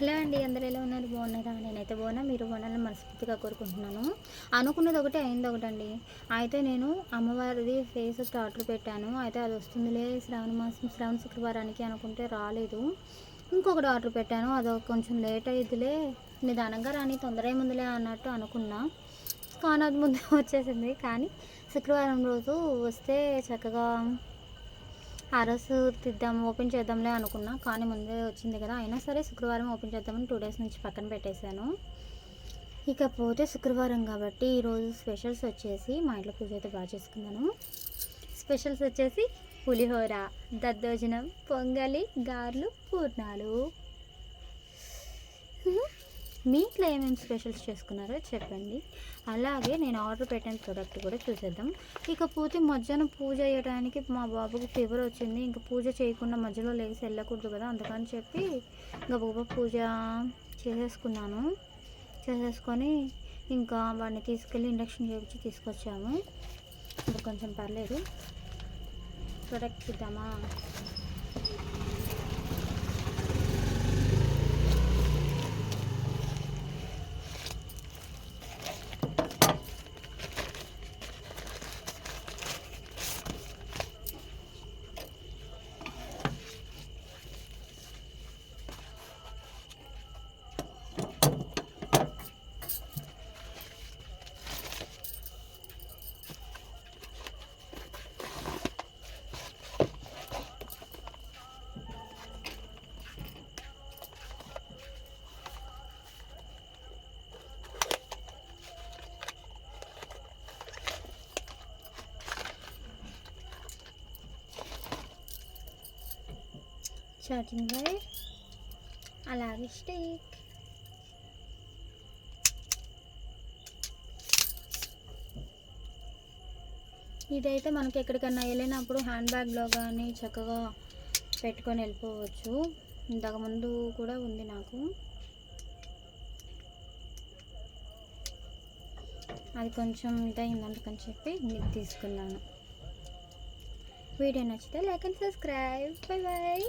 Hello అండి అందరు ఎలా ఉన్నారు? బాగున్నారా? నేనైతే బాగున్నా. మీరు బాగున్నారని మనస్ఫూర్తిగా కోరుకుంటున్నాను. అనుకున్నది ఒకటి అయింది ఒకటండి. అయితే నేను అమ్మవారిది ఫేస్ ఒకటి ఆర్డర్ పెట్టాను. అయితే అది వస్తుందిలే శ్రావణ మాసం శ్రావణ శుక్రవారానికి అనుకుంటే రాలేదు. ఇంకొకటి ఆర్డర్ పెట్టాను. అది కొంచెం లేట్ అయ్యిద్దిలే నిదానంగా రాని తొందర ఏముందిలే అన్నట్టు అనుకున్నా. కానీ అది ముందు వచ్చేసింది. కానీ శుక్రవారం రోజు వస్తే చక్కగా ఆ రోజు తీద్దాం ఓపెన్ చేద్దాంలే అనుకున్నా. కానీ ముందే వచ్చింది కదా. అయినా సరే శుక్రవారం ఓపెన్ చేద్దామని టూ డేస్ నుంచి పక్కన పెట్టేశాను. ఇకపోతే శుక్రవారం కాబట్టి ఈరోజు స్పెషల్స్ వచ్చేసి మా ఇంట్లో పూజ అయితే బాగా చేసుకున్నాను. స్పెషల్స్ వచ్చేసి పులిహోర దద్దోజనం పొంగలి గారెలు పూర్ణాలు. మీ ఇంట్లో ఏమేమి స్పెషల్స్ చేసుకున్నారో చెప్పండి. అలాగే నేను ఆర్డర్ పెట్టిన ప్రోడక్ట్ కూడా చూసేద్దాం. ఇకపోతే మధ్యాహ్నం పూజ చేయడానికి మా బాబుకి ఫీవర్ వచ్చింది. ఇంకా పూజ చేయకుండా మధ్యలో లేచి వెళ్ళకూడదు కదా అందుకని చెప్పి గబగబా పూజ చేసేసుకున్నాను. చేసేసుకొని ఇంకా వాడిని తీసుకెళ్ళి ఇండక్షన్ చేయించి తీసుకొచ్చాము. ఇప్పుడు కొంచెం పర్లేదు. ప్రోడక్ట్ చూద్దామా ఛార్జింగ్ a large స్టిక్ ఇదైతే మనకి ఎక్కడికన్నా వెళ్ళినప్పుడు హ్యాండ్ బ్యాగ్లో కానీ చక్కగా పెట్టుకొని వెళ్ళిపోవచ్చు. ఇంతకుముందు కూడా ఉంది నాకు. అది కొంచెం ఇదైంది అందుకని చెప్పి ఇది తీసుకున్నాను. వీడియో నచ్చితే like and subscribe. Bye bye